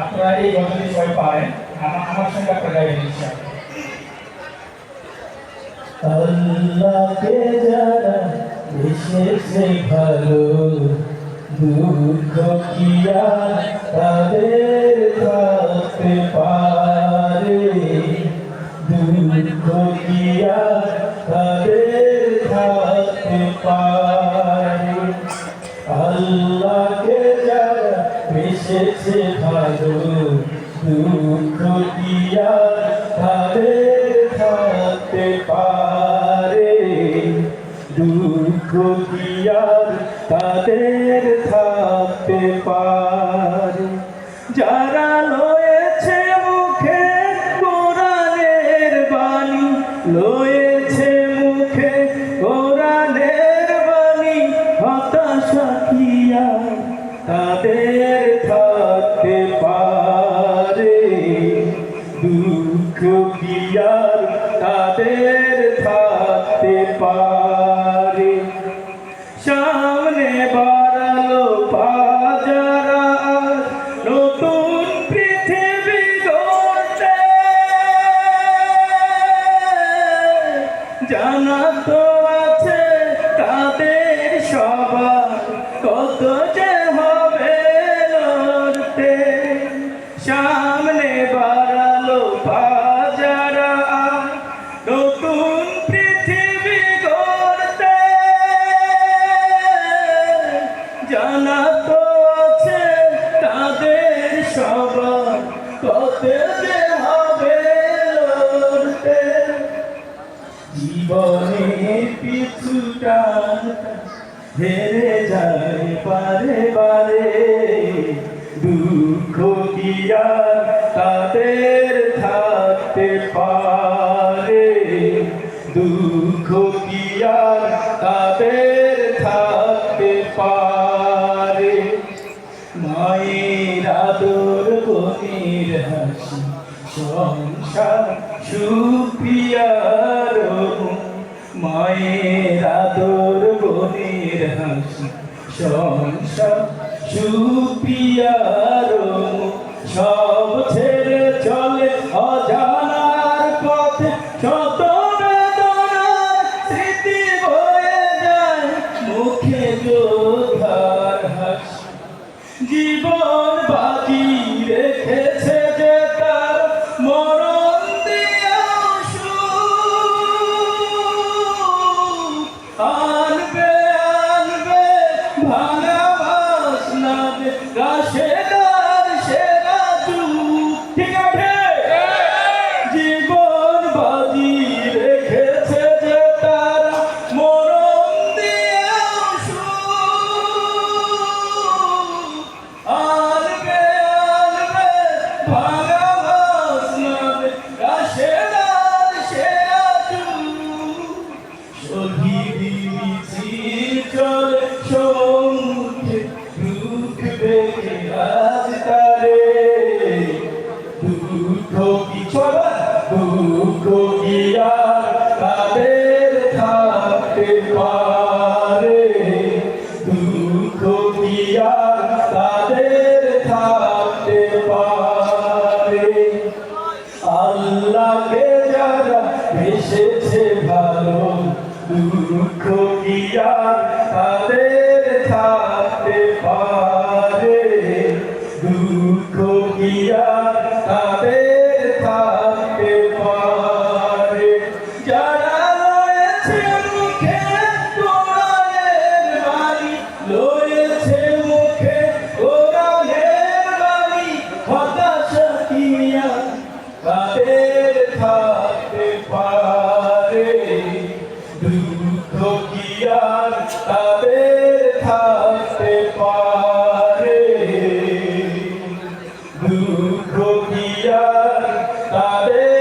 আপনারা এই গজলটি সবাই পারেন। আমার আমার সঙ্গে আপনারা গাইবেন ইনশাআল্লাহ আল্লাহকে যারা বেসেছে ভালো, দুঃখ কিয়া তাদের থাকতে পারে? দুঃখ থাকতে তাদের থাকতে পারে যারা মুখে কোরআনের বাণী লয়েছে মুখে কোরআনের বাণী হতাশা কি আর? তাদের থাকতে কি তাদের থাকতে পারে। সামনে বাড়ালো বাজারা, নতুন পৃথিবী গড়তে। জানা তো আছে তাদের সবার কত যে পিছুটা হেরে যায় পারে বারে দুঃখ কি তাদের থাকতে পারে? দুঃখ কি আর তাদের থাকতে পারে? মায়ের আদর বনির হাসি, সংসার সুপিয়ার মায়ের আদর, বনির হাসি, সংসার সুপিয়ার সব ছেড়ে চলে অজানার পথে শত স্মৃতি বয়ে যায়, মুখে যোধার হাসি। জীবন বাজি রেখেছে পারে দুঃখ আর তাদের থাকতে পারে। আল্লাহকে ভালো দুঃখ দুঃখ দিয়া তাদের